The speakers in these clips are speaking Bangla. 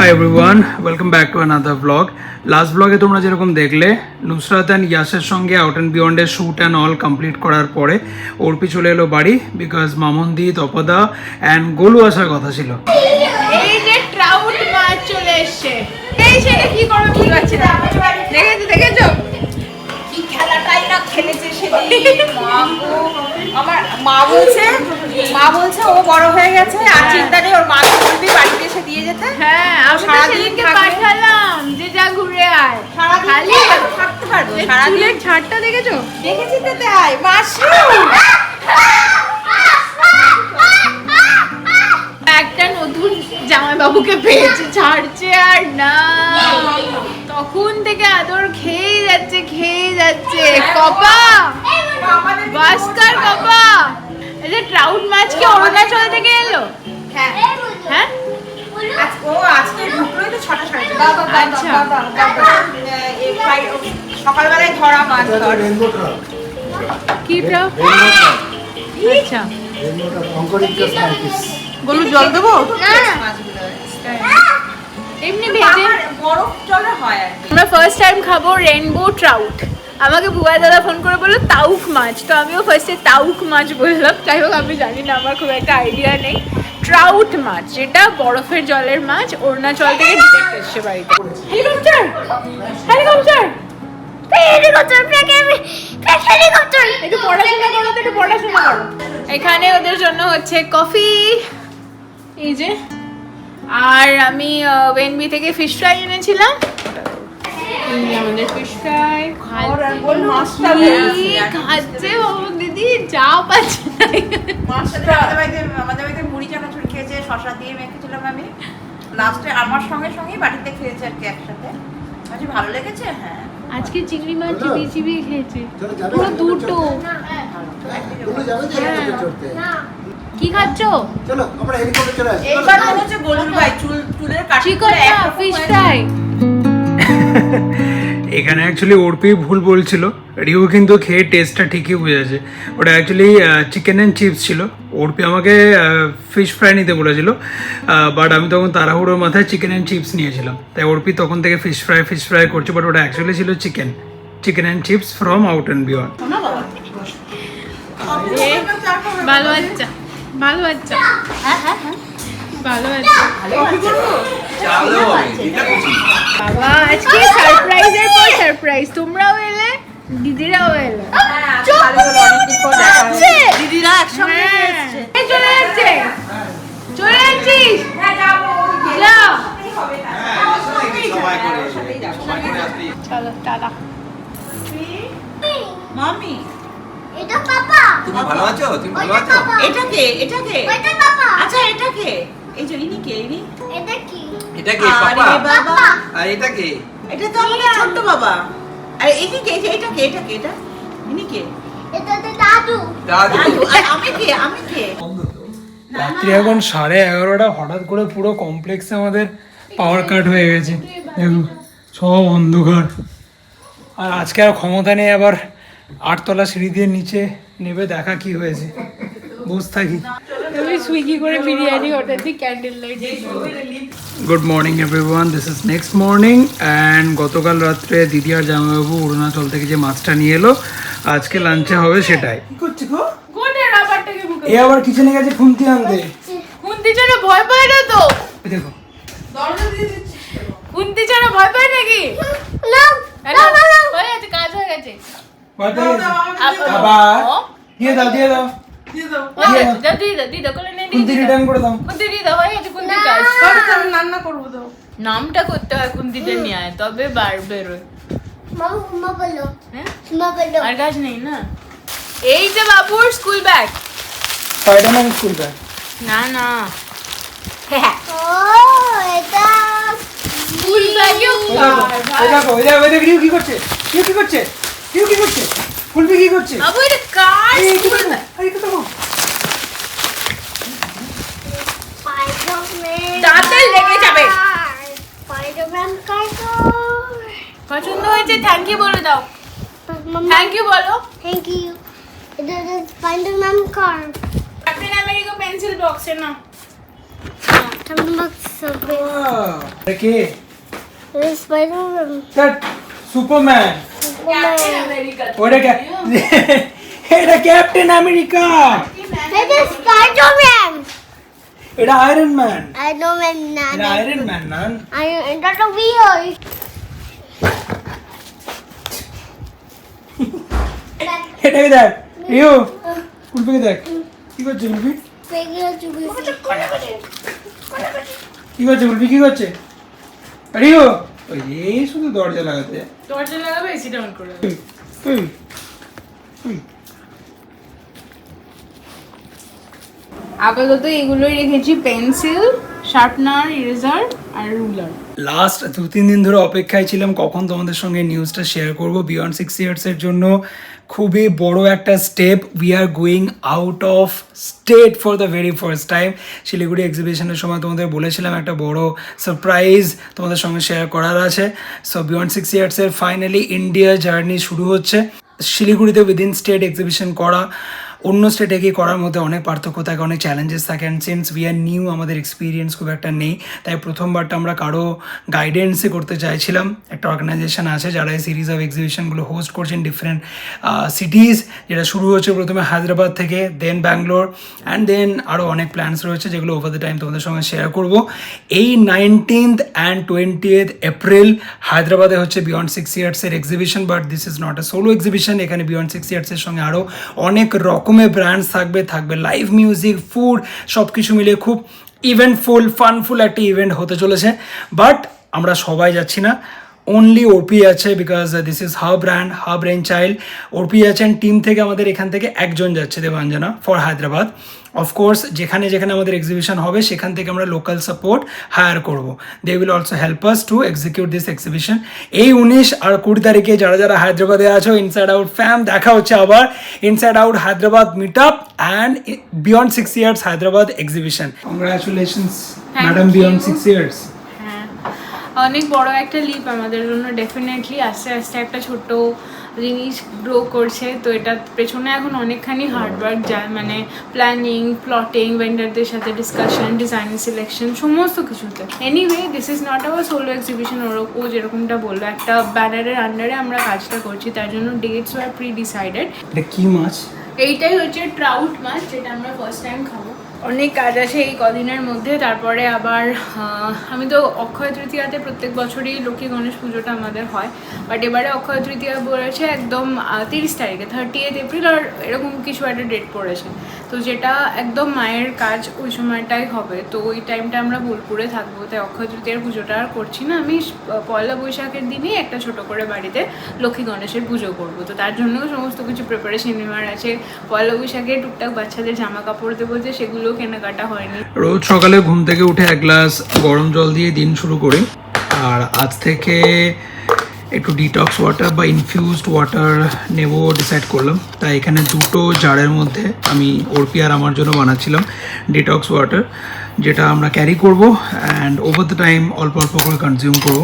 Hi everyone welcome back to another blog last ব্লগে তোমরা যেরকম দেখলে নুসরাত অ্যান্ড ইয়াসের সঙ্গে আউট অ্যান্ড বিয়ন্ডের শ্যুট অ্যান্ড অল কমপ্লিট করার পরে অর্পি চলে এলো বাড়ি বিকজ মামন্দি তপদা অ্যান্ড গোলু আসার কথা ছিল। এই যে ট্রাউট মাছ চলে এসছে। এই সেটা কি করবে বুঝতে পারছি দেখেছ দেখেছ? কি খেলাটাই না খেলেছে সেদিন। মা আমার মা বলছে মা বলছে ও বড় হয়ে গেছে আর চিন্তা নেই ওর মাকে বলবি বাড়িতে এসে দিয়ে যেতে। হ্যাঁ। আমি তো সেদিনকে পাঠালাম যে যা ঘুরে আয়। খালি থাকতে পারব এই ছাড়টা দেখেছ? দেখেছি তো তাই মাশরুম একটা নতুন জামাইবাবুকে পেয়েছে ছাড়ছে আর না। তখন থেকে আদর খেয়ে যাচ্ছে খেয়ে যাচ্ছে। কপা! বাস্কার কপা! এই যে ট্রাউট মাছ কি অরুণাচল থেকে এলো? হ্যাঁ। হ্যাঁ আজ- ও আজকে ঢুকলোই তো ছটা সাড়ে ছটা আচ্ছা। সকালবেলায় ধরা মাছ কি ট্রাউট আচ্ছা। জল দেবো? এমনি ভেজে বরফ জলে হয় আমরা ফার্স্ট টাইম খাব রেনবো ট্রাউট আমাকে বুয়া দাদা ফোন করে বলল তাউক মাছ। তো আমিও ফার্স্টে তাউক মাছ বললাম। যাই হোক আমি জানি না আমার খুব একটা আইডিয়া নেই। ট্রাউট মাছ যেটা বরফের জলের মাছ, অরুণাচল থেকে ডিরেক্ট এসছে বাড়িতে। হেলিকপ্টার! হেলিকপ্টার! এখানে ওদের জন্য হচ্ছে কফি। এই যে, আর আমি ওয়েনবি থেকে ফিশ ফ্রাই এনেছিলাম। আমাদের ফিশ ফ্রাই মাছটা বেরোচ্ছে আর কিছু খাচ্ছে বাবু দিদি যা পাচ্ছে না মাছটা দিয়ে আমাদের বাড়িতে মুড়ি চানাচুর খেয়েছে শশা দিয়ে মেখেছিলাম আমি লাস্টে আমার সঙ্গে সঙ্গেই বাড়িতে খেয়েছে আর কি একসাথে আজ ভালো লেগেছে হ্যাঁ আজকে চিংড়ি মাছ চিবিয়ে চিবিয়ে খেয়েছে পুরো দুটো কি খাচ্ছ? চলো আমরা হেলিকপ্টার চলে আসি। এইবার হচ্ছে গলুর ভাই চুল চুলের কাটি চিকন ফিশ ফ্রাই এখানে অ্যাকচুয়ালি অর্পি ভুল বলছিল রিউ কিন্তু খেয়ে টেস্টটা ঠিকই বুঝেছে। ওটা অ্যাকচুয়ালি চিকেন অ্যান্ড চিপস ছিল। অর্পি আমাকে ফিশ ফ্রাই নিতে বলেছিল বাট আমি তখন তাড়াহুড়োর মাথায় চিকেন অ্যান্ড চিপস নিয়েছিলাম। তাই অর্পি তখন থেকে ফিশ ফ্রাই ফিশ ফ্রাই করছে বাট ওটা অ্যাকচুয়ালি ছিল chicken chicken and chips from out and beyond ভালো বাচ্চা ভালো বাচ্চা ভালো বাচ্চা বাবা আজকে সারপ্রাইজের পর সারপ্রাইজ তোমরাও এলে দিদিরাও এলে। দিদিরা একসঙ্গে হ্যাঁ। এসেছে। এই চলে যাচ্ছে। চলে যাচ্ছিস? চলো টাটা। মামি এটা পাপা। তুমি ভালো আছো? তুমি ভালো আছো? এটা কে? এটা কে? পাপা। আচ্ছা এটা কে? এই যে ইনি কে? ইনি? এটা কি? এটা কে বাবা। আর এটা কে? এটা তো আমাদের ছোট্ট বাবা। আরে ইনি কে এই এটা কে এটা কে এটা? ইনি কে? এটা তো দাদু। দাদু। আর আমি কে আমি কে? রাত্রি এখন সাড়ে এগারোটা হঠাৎ করে পুরো কমপ্লেক্সে আমাদের পাওয়ার কাট হয়ে গেছে। দেখুন সব অন্ধকার। আর আজকে আর ক্ষমতা নেই আবার আটতলা সিঁড়ি দিয়ে নিচে নেবে দেখা কি হয়েছে। বসে থাকি। সুইগি করে বিরিয়ানি অর্ডার দিই candle light good morning everyone this is next morning and গতকাল রাত্রে দিদি আর জামাইবাবু অরুণাচল থেকে যে মাছটা নিয়ে এলো আজকে লাঞ্চে হবে সেটাই। কি গো? কোনে রাবারটাকে মুখে এ আবার কিচেনে গেছে খুন্তি আনতে। কুন্তি ছাড়া ভয় পায় না তো। দেখো। কুন্তি ছাড়া ভয় পায় নাকি? না হয়ে গেছে কাজ হয়ে গেছে। আবার? দিয়ে দাও দিয়ে দাও। হয়ে হয়ে। নামটা করতে হয় কুন্তিটা নিয়ে আয় তবে বার বেরোয় মামা মা বলো হ্যাঁ? মা বলো আর কাজ নেই না এই যে বাবুর school bag Spider-Man school bag না না কি করছে কি করছে কি করছে ফুলবি কি করছে? বাবু এটা কার এই কি স্কুল? দেখো এই কি দেখো স্পাইডারম্যান দাঁতে লেগে যাবে। স্পাইডারম্যান কার্টুন পছন্দ হয়েছে থ্যাংক ইউ বলে দাও। মামা থ্যাংক ইউ বলো। থ্যাংক ইউ এটা স্পাইডারম্যান কার? ক্যাপ্টেন আমেরিকা পেন্সিল বক্সে না Come back something. এটা কে? This Spider-Man. That Superman Superman. ওটা কে এটা Captain America It is Spider-Man. এটা আয়রন ম্যান Iron Man. এটা আয়রন ম্যান না Iron That's a weird. এটাকে দেখ ইউ উল্পিকে দেখ কি করছে উল্পি Figure to be. কি করছে উল্পি কি করছে আরে ইউ ওই এই শুধু দরজা লাগাতে। দরজা লাগাবে এসি ডাউন করে। আপাতত এগুলোই রেখেছি পেন্সিল শার্পনার ইরেজার আর রুলার। লাস্ট দু তিন দিন ধরে অপেক্ষায় ছিলাম কখন তোমাদের সঙ্গে নিউজটা শেয়ার করব। বিয়ন্ড সিক্স ইয়ার্সের জন্য খুবই বড় একটা step we are going out of state for the very first time Siliguri এক্সিবিশনের সময় তোমাদের বলেছিলাম একটা বড় সারপ্রাইজ তোমাদের সঙ্গে শেয়ার করার আছে। সো বিয়ন্ড সিক্স ইয়ার্সের ফাইনালি ইন্ডিয়া জার্নি শুরু হচ্ছে। শিলিগুড়িতে উইদিন স্টেট এক্সিবিশন করা। অন্য স্টেটে গিয়ে করার মধ্যে অনেক পার্থক্য থাকে, অনেক চ্যালেঞ্জেস থাকে and since we are new আমাদের এক্সপিরিয়েন্স খুব একটা নেই, তাই প্রথমবারটা আমরা কারও গাইডেন্সে করতে চাইছিলাম। একটা অর্গানাইজেশন আছে যারা এই সিরিজ অফ এক্সিবিশনগুলো হোস্ট করছেন ডিফারেন্ট সিটিজ যেটা শুরু হচ্ছে প্রথমে হায়দ্রাবাদ থেকে দেন ব্যাঙ্গালোর অ্যান্ড দেন আরও অনেক প্ল্যানস রয়েছে যেগুলো ওভার দ্য টাইম তোমাদের সঙ্গে শেয়ার করব। এই nineteenth and twenty twentieth April হায়দ্রাবাদে হচ্ছে beyond six ইয়ার্সের exhibition but this is not a solo exhibition এখানে বিয়ন্ড সিক্স ইয়ার্সের সঙ্গে আরও অনেক রকমের ব্র্যান্ডস থাকবে থাকবে লাইভ মিউজিক ফুড সব কিছু মিলে খুব ইভেন্টফুল ফানফুল একটা ইভেন্ট হতে চলেছে। বাট আমরা সবাই যাচ্ছি না। অনলি ওরপি আছে because this is her brand her brain child Arpi আছেন টিম থেকে আমাদের এখান থেকে একজন যাচ্ছে দেবাঞ্জনা ফর হায়দ্রাবাদ। অফকোর্স যেখানে যেখানে আমাদের এক্সিবিশন হবে সেখান থেকে আমরা লোকাল সাপোর্ট হায়ার করব। They will also help us to execute this exhibition এই উনিশ আর কুড়ি তারিখে যারা যারা হায়দ্রাবাদে আছো ইনসাইড আউট ফ্যাম দেখা হচ্ছে আবার। Inside out Hyderabad meet up and beyond six years Hyderabad exhibition congratulations madam beyond six years অনেক বড় একটা লিপ আমাদের জন্য ডেফিনেটলি আস্তে আস্তে একটা ছোট জিনিস গ্রো করছে। তো এটার পেছনে এখন অনেকখানি হার্ডওয়ার্ক যায় মানে প্ল্যানিং প্লটিং ভেন্ডারদের সাথে ডিসকাশন ডিজাইন সিলেকশন সমস্ত কিছুতে। Anyway this is not our solo exhibition ওর ও যেরকমটা বলল একটা ব্যানারের আন্ডারে আমরা কাজটা করছি তার জন্য ডেটস আর প্রি ডিসাইডেড এটা কি মাছ? এইটাই হচ্ছে ট্রাউট মাছ যেটা আমরা ফার্স্ট টাইম খাব। অনেক কাজ আছে এই কদিনের মধ্যে, তারপরে আবার আমি তো অক্ষয় তৃতীয়াতে প্রত্যেক বছরই লক্ষ্মী গণেশ পুজোটা আমাদের হয় বাট এবারে অক্ষয় তৃতীয়া বলেছে একদম তিরিশ তারিখে থার্টি এইট এপ্রিল আর এরকম কিছু একটা ডেট পড়েছে। তো যেটা একদম মায়ের কাজ ওই সময়টাই হবে, তো ওই টাইমটা আমরা বোলপুরে থাকব, তাই অক্ষয় তৃতীয়ার পুজোটা আর করছি না। আমি পয়লা বৈশাখের দিনই একটা ছোট করে বাড়িতে লক্ষ্মী গণেশের পুজো করব, তো তার জন্য সমস্ত কিছু প্রিপারেশন নেওয়ার আছে। পয়লা বৈশাখে টুকটাক বাচ্চাদের জামা কাপড় দেবো যে সেগুলো কেনাকাটা হয়নি। রোজ সকালে ঘুম থেকে উঠে এক গ্লাস গরম জল দিয়ে দিন শুরু করি। আর আজ থেকে একটু ডিটক্স ওয়াটার বা ইনফিউজড ওয়াটার নেব ডিসাইড করলাম। তাই এখানে দুটো জারের মধ্যে আমি ওরপি আর আমার জন্য বানাচ্ছিলাম ডিটক্স ওয়াটার যেটা আমরা ক্যারি করব অ্যান্ড ওভার দ্য টাইম অল্প অল্প করে কনজিউম করব।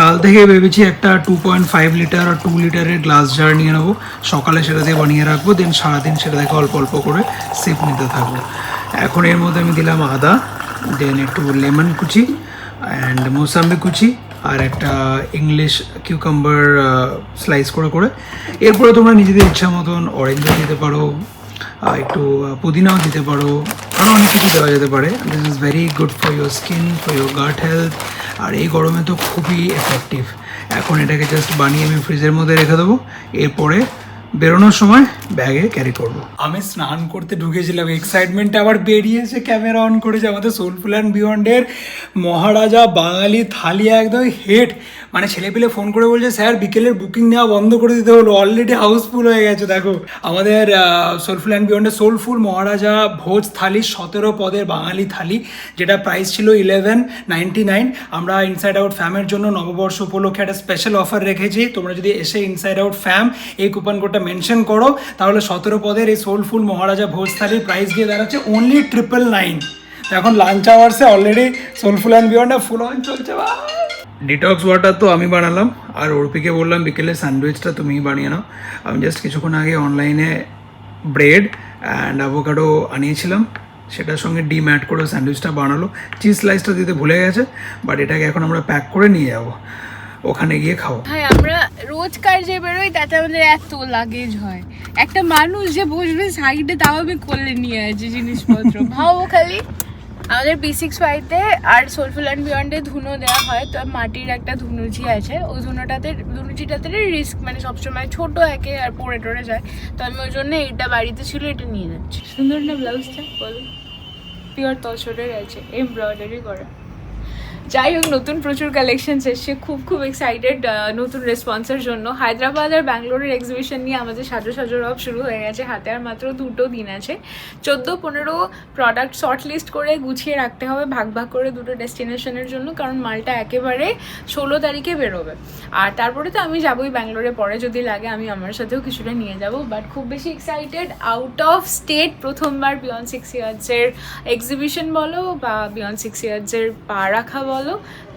কাল থেকে ভেবেছি একটা টু পয়েন্ট ফাইভ লিটার আর টু লিটারের গ্লাস জার নিয়ে নেব। সকালে সেটা দিয়ে বানিয়ে রাখব দেন সারাদিন সেটা থেকে অল্প অল্প করে সিপ নিতে থাকব। এখন এর মধ্যে আমি দিলাম আদা দেন একটু লেমন কুচি অ্যান্ড মৌসাম্বি কুচি আর একটা ইংলিশ কিউকাম্বার স্লাইস করে করে। এরপরে তোমরা নিজেদের ইচ্ছা মতন অরেঞ্জও দিতে পারো একটু পুদিনাও দিতে পারো। আরও অনেক কিছু দেওয়া যেতে পারে। This is very good for your skin for your gut health আর এই গরমে তো খুবই এফেক্টিভ এখন এটাকে জাস্ট বানিয়ে আমি ফ্রিজের মধ্যে রেখে দেবো। এরপরে বেরোনোর সময় ব্যাগে ক্যারি করব। আমি স্নান করতে ঢুকেছিলাম। এক্সাইটমেন্ট আবার বেরিয়েছে ক্যামেরা অন করেছে আমাদের সোলফুল অ্যান্ড বিয়ন্ডের মহারাজা বাঙালি থালিয়া একদম হেট মানে ছেলেপিলে ফোন করে বলছে, স্যার, বিকেলের বুকিং নেওয়া বন্ধ করে দিতে হলো। অলরেডি হাউসফুল হয়ে গেছে, দেখো। আমাদের সোলফুল অ্যান্ড বিয়ন্ডের সোলফুল মহারাজা ভোজ থালি, সতেরো পদের বাঙালি থালি, যেটা প্রাইস ছিল ইলেভেন নাইনটি নাইন আমরা ইনসাইড আউট ফ্যামের জন্য নববর্ষ উপলক্ষে একটা স্পেশাল অফার রেখেছি। তোমরা যদি এসে ইনসাইড আউট ফ্যাম এই কুপন কোডটা মেনশন করো, তাহলে সতেরো পদের এই সোলফুল মহারাজা ভোজ থালির প্রাইস গিয়ে দাঁড়াচ্ছে অনলি ট্রিপল নাইন এখন লাঞ্চ আওয়ার্সে অলরেডি সোলফুল অ্যান্ড বিয়ন্ডে ফুল অন চলছে ডিটক্স ওয়াটার তো আমি বানালাম আর অর্পিকে বললাম বিকেলে স্যান্ডউইচটা তুমিই বানিয়ে নাও। আমি জাস্ট কিছুক্ষণ আগে অনলাইনে ব্রেড অ্যান্ড অ্যাভোকাডো আনিয়েছিলাম। সেটার সঙ্গে ডিম অ্যাড করে স্যান্ডউইচটা বানালো। চিজ স্লাইসটা দিতে ভুলে গেছে বাট এটাকে এখন আমরা প্যাক করে নিয়ে যাব। ওখানে গিয়ে খাব। ভাই আমরা রোজকার যে বেরোই তাতে আমাদের এত লাগেজ হয়। একটা মানুষ যে বসবে সাইডে তাও আমি কোলে নিয়ে আছি জিনিসপত্র। ভাবো খালি। আমাদের বি সিক্স ফাইভে আর সোলফুল অ্যান্ড বিয়ন্ডে ধুনো দেওয়া হয়, তো মাটির একটা ধুনুচি আছে। ওই ধুনোটাতে, ধুনুচিটাতে রিস্ক মানে সবসময় ছোটো একে আর পড়ে টরে যায়। তো আমি ওই জন্য এইটা বাড়িতে ছিল, এটা নিয়ে যাচ্ছি। সুন্দর না ব্লাউজটা বলো। পিওর তসরের আছে এমব্রয়ডারি করা। যাই হোক, নতুন প্রচুর কালেকশনস এসছে। খুব খুব এক্সাইটেড নতুন রেসপন্সের জন্য। হায়দ্রাবাদ আর ব্যাঙ্গালোরের এক্সিবিশন নিয়ে আমাদের সাজো সাজো রব শুরু হয়ে গেছে। হাতে আর মাত্র দুটো দিন আছে। চোদ্দ, পনেরো প্রোডাক্ট শর্ট লিস্ট করে গুছিয়ে রাখতে হবে, ভাগ ভাগ করে দুটো ডেস্টিনেশনের জন্য, কারণ মালটা একেবারে ষোলো তারিখে বেরোবে। আর তারপরে তো আমি যাবোই ব্যাঙ্গালোরে, পরে যদি লাগে আমি আমার সাথেও কিছুটা নিয়ে যাব। বাট খুব বেশি এক্সাইটেড আউট অফ স্টেট প্রথমবার বিয়ন্ড সিক্স ইয়ার্সের এক্সিবিশন বলো বা বিয়ন্ড সিক্স ইয়ার্সের পা রাখা বলো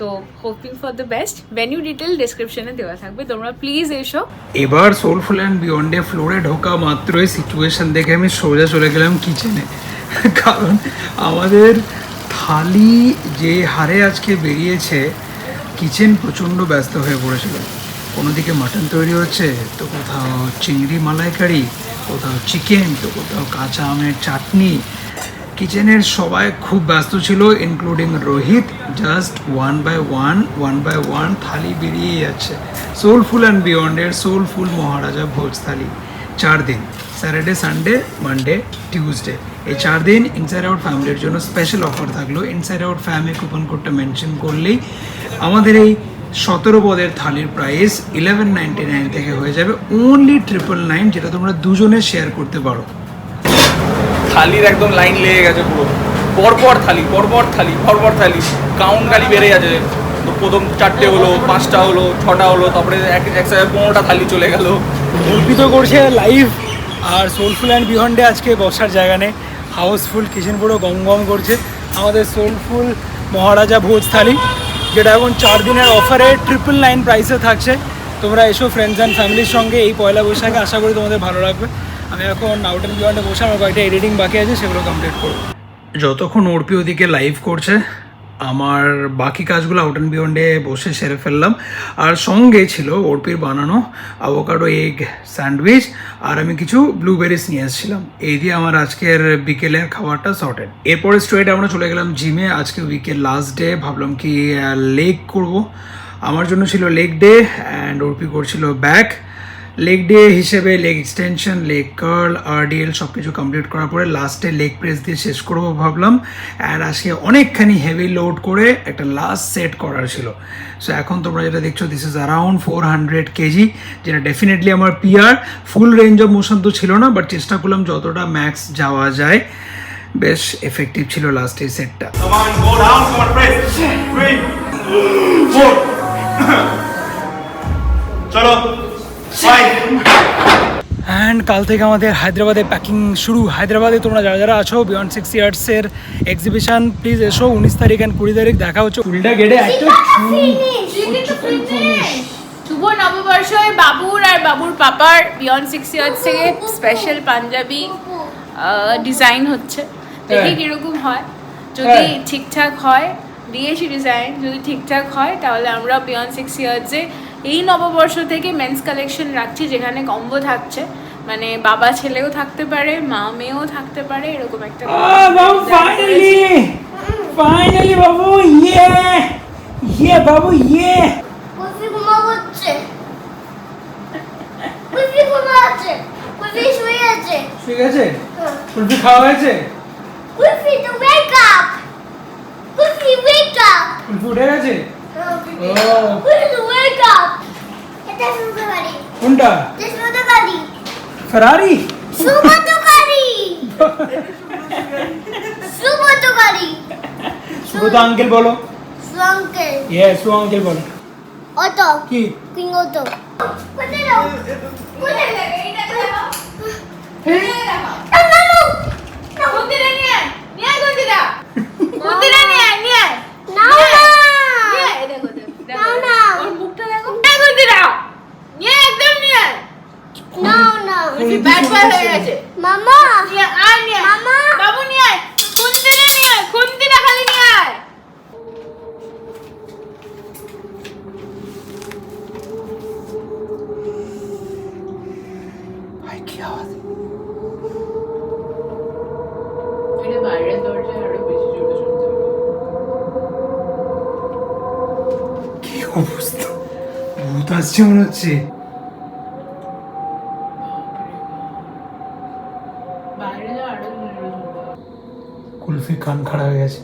তো hoping for the best venue detail ডেসক্রিপশনে দেওয়া থাকবে। তোমরা প্লিজ এসো। এবার সোলফুল অ্যান্ড বিয়ন্ডে ফ্লোরে ঢোকা মাত্রই সিচুয়েশন দেখে আমি সোজা চলে গেলাম কিচেনে কারণ আমাদের থালি যে হারে আজকে বেরিয়েছে কিচেন প্রচণ্ড ব্যস্ত হয়ে পড়েছিল। কোনো দিকে মাটন তৈরি হচ্ছে, তো কোথাও চিংড়ি মালাইকারি, কোথাও চিকেন তো কোথাও কাঁচা আমের চাটনি কিচেনের সবাই খুব ব্যস্ত ছিল including Rohit just one by one one by one thali বেরিয়ে যাচ্ছে। সোলফুল অ্যান্ড বিয়ন্ডের সোলফুল মহারাজা ভোজ থালি। চার দিন স্যাটারডে সানডে মানডে টিউসডে এই চার দিন ইনসাইড আউট ফ্যামিলির জন্য স্পেশাল অফার থাকল। ইনসাইড আউট ফ্যামিলি কুপন কোডটা মেনশন করলেই আমাদের এই সতেরো পদের থালির প্রাইস ইলেভেন নাইনটি নাইন থেকে হয়ে যাবে। ওনলি ট্রিপল নাইন যেটা তোমরা দুজনে শেয়ার করতে পারো। থালির একদম লাইন লেগে গেছে পুরো। পরপর থালি পরপর থালি পরপর থালি। কাউন্ট খালি বেড়ে গেছে তো প্রথম চারটে হলো, পাঁচটা হলো, ছটা হলো, তারপরে এক এক পনেরোটা থালি চলে গেল। অর্পিত করছে লাইভ আর সোলফুল অ্যান্ড বিহন্ডে আজকে বসার জায়গা নেই। হাউসফুল কিচেন পুরো গম গম করছে। আমাদের সোলফুল মহারাজা ভোজ থালি, যেটা এখন চার দিনের অফারে ট্রিপল নাইন প্রাইসে থাকছে। তোমরা এসো ফ্রেন্ডস অ্যান্ড ফ্যামিলির সঙ্গে এই পয়লা বৈশাখে। আশা করি তোমাদের ভালো লাগবে। আমি এখন আউট অ্যান্ড বিয়ন্ডে বসে আমার কয়েকটা এডিটিং বাকি আছে, সেগুলো কমপ্লিট করব। যতক্ষণ অর্পি ওদিকে লাইভ করছে, আমার বাকি কাজগুলো আউট অ্যান্ড বিয়ন্ডে বসে সেরে ফেললাম। আর সঙ্গে ছিল অর্পির বানানো অ্যাভোকাডো এগ স্যান্ডউইচ আর আমি কিছু ব্লুবেরিজ নিয়ে এসেছিলাম। এই দিয়ে আমার আজকের বিকেলের খাবারটা সর্টেড এরপরে স্ট্রেট আমরা চলে গেলাম জিমে। আজকে উইকের লাস্ট ডে ভাবলাম কি লেগ করব। আমার জন্য ছিল লেগ ডে অ্যান্ড অর্পি করছিল ব্যাক লেগ ডে হিসেবে leg extension leg curl RDL সব কিছু কমপ্লিট করার পরে লাস্টে লেগ প্রেস দিয়ে শেষ করব ভাবলাম। অ্যান্ড আজকে অনেকখানি হেভি লোড করে একটা লাস্ট সেট করার ছিল। সো এখন তোমরা যেটা দেখছ this is around four hundred KG যেটা ডেফিনেটলি আমার PR full range of motion তো ছিল না বাট চেষ্টা করলাম যতটা ম্যাক্স যাওয়া যায়। বেশ এফেক্টিভ ছিল লাস্ট এই সেটটা. চলো। অ্যান্ড কাল থেকে আমাদের হায়দ্রাবাদে প্যাকিং শুরু। হায়দ্রাবাদে তোমরা যারা যারা আছো বিয়ন্ড সিক্স ইয়ার্সের এক্সিবিশন প্লিজ এসো। উনিশ তারিখ অ্যান্ড কুড়ি তারিখ দেখা হচ্ছে উল্টা গেটে শুভ নববর্ষে বাবুর আর বাবুর পাপার। বিয়ন্ড সিক্স ইয়ার্স থেকে স্পেশাল পাঞ্জাবি ডিজাইন হচ্ছে। দেখি হ্যাঁ। কীরকম হয়। যদি হ্যাঁ। ঠিকঠাক হয় দিয়েছি ডিজাইন যদি ঠিকঠাক হয় তাহলে আমরা বিয়ন্ড সিক্স ইয়ার্সে এই নববর্ষ থেকে মেন্স কালেকশন রাখছি যেখানে কম্বো থাকছে। মানে বাবা ছেলেও থাকতে পারে মা মেয়েও থাকতে পারে এরকম একটা ফাইনালি ফাইনালি বাবু ইয়ে ইয়ে বাবু ইয়ে ঘুমাচ্ছে কুলফি শুয়ে আছে। ঠিক আছে কুলফি খাওয়া হয়েছে? ওয়েক আপ ওয়েক আপ উঠে গেছে? এটা পারি কোনটা? এটা ফেরারি সুব্রত আঙ্কেল বলো। সুঙ্কে ইয়ে সু আঙ্কেল বলো। অটো কি? কিং অটো কোথায় যাও কোথায় দেখো নামু গন্দিরা নিয়ে আয়, নিয়ে নিয়ে আয়, নিয়ে না নিয়ে এই দেখো, না ওর মুখটা দেখো। নিয়ে আয় নিয়ে একদম নিয়ে না হয়ে গেছে। মামা নিয়ে আয়, আয় নিয়ে আয়। খুন দিলে নিয়ে আয়। তুই আসছে মনে হচ্ছে। বাইরে যাওয়া আরও কুলফি কান খাড়া হয়ে গেছে।